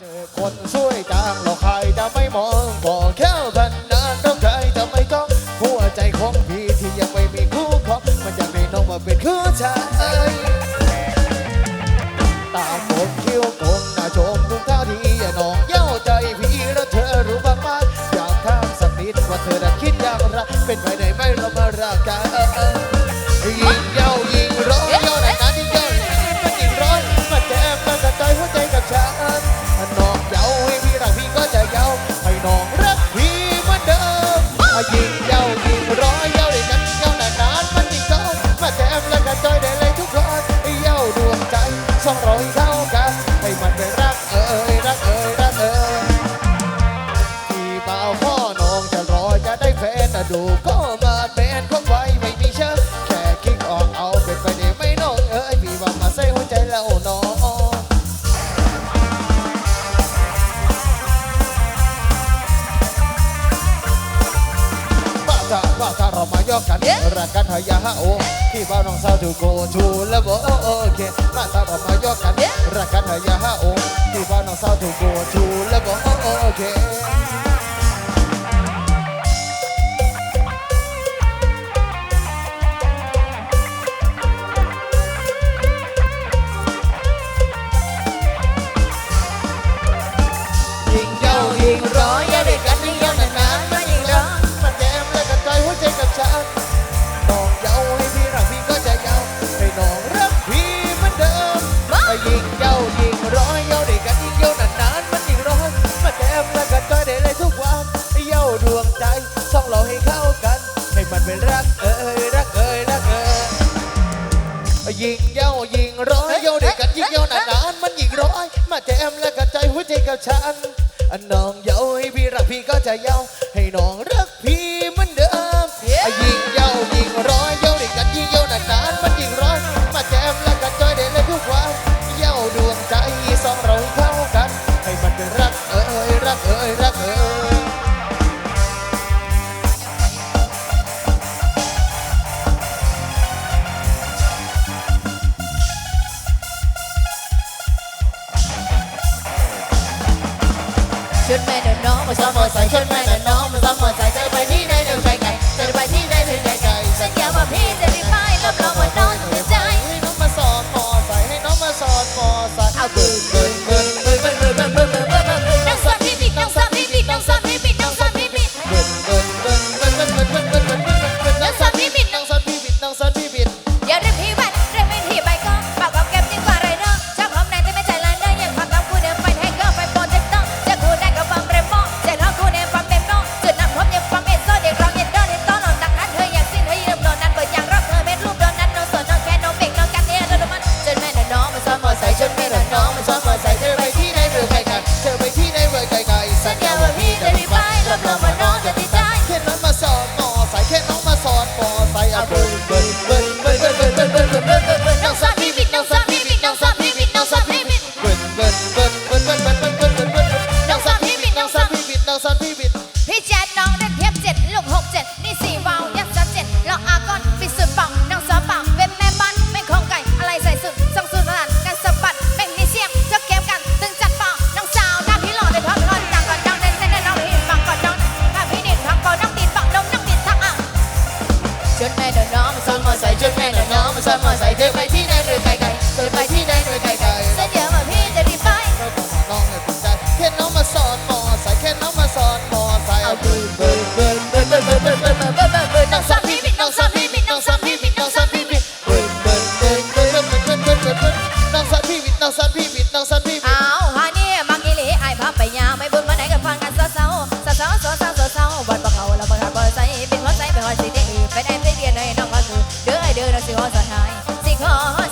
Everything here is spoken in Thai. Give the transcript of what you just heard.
เจอคนช่วยจางเราใครจะไม่มองบอกแค่พันนานต้องใครจะไม่ต้องหัวใจของพี่ที่ยังไม่มีคู่ครองมันอยากได้น้องมาเป็นคู่ชายตามผมคิ้วกลมหน้าชมทุกท่าทีอย่าน้องเย้าใจพี่แล้วเธอรู้บ้างไหมอยากถามสักนิดว่าเธอน่ะคิดอย่างไรเป็นไปได้ไหมเรามารักกันยิงเย้าะดูก็มาเป็นของไว้ไม่มีเชื่อแค่คิกออกเอาเป็นไปได้ไม่น้องเอ้ยพี่ว่ามาใส่หัวใจแล้วน้องบ้าจ้าบ้าจ้าเรามายอกกันรักกันหายาฮะโอที่บ้านน้องสาวถูกโกชูแล้วบอกโอเคบ้าจ้าเรามายอกกันรักกัน เป็นรักเอ้ยรักเอ้ยรักเอ้ยยิงเย้ายิงร้อยเย้าได้กันยิงเย้านานๆมันยิงร้อย มาแจมแล้วกันใจหัวใจกับฉันอันน้องเย้าให้พี่รักพี่ก็จะเย้าให้น้องรักพี่ ชุดแม่เดินน้องมาซ้อมมอไซค์ชุดแม่เดินน้องมาซ้อมมอไซค์ ไปอาเบิ้ลเบิ้ลเบิ้ลเบิ้ล เดินน้องมาซ้อนมอไซค์ชุดแม่เดินน้องมาซ้อนมอไซค์เดิไปที่ไหนหรือไกลไกลเดิไปที่ไหนหรือไกลไกลเส้เดี๋ยวมาพี่จะรีบไปเราต้องาน้องให้ภูมิใจแค่น้องมาซ้อนมอไซค์แค่น้องมาซ้อนมอไซค์เอาเบิร์ดเบิร์ดเบิร์ดเบิร์ดเบิร์ดเบิร์ดเบิร์ดเบิร์ดเบิร์ดเบิร์ดเบิร์ดน้องซ้อนพี่บิดน้องซ้อนพี่บิดน้องซ้อนพี่บิดน้องซ้อนพี่บิดเบิร์ดเบิร์ดเบิร์ดเบิร์ดเบิร์ดเบิร์ดเบิร์ดน้องซ้อนพี่บิดน้องซ้อนพี่บิด อเราสิขอสหายสิขอ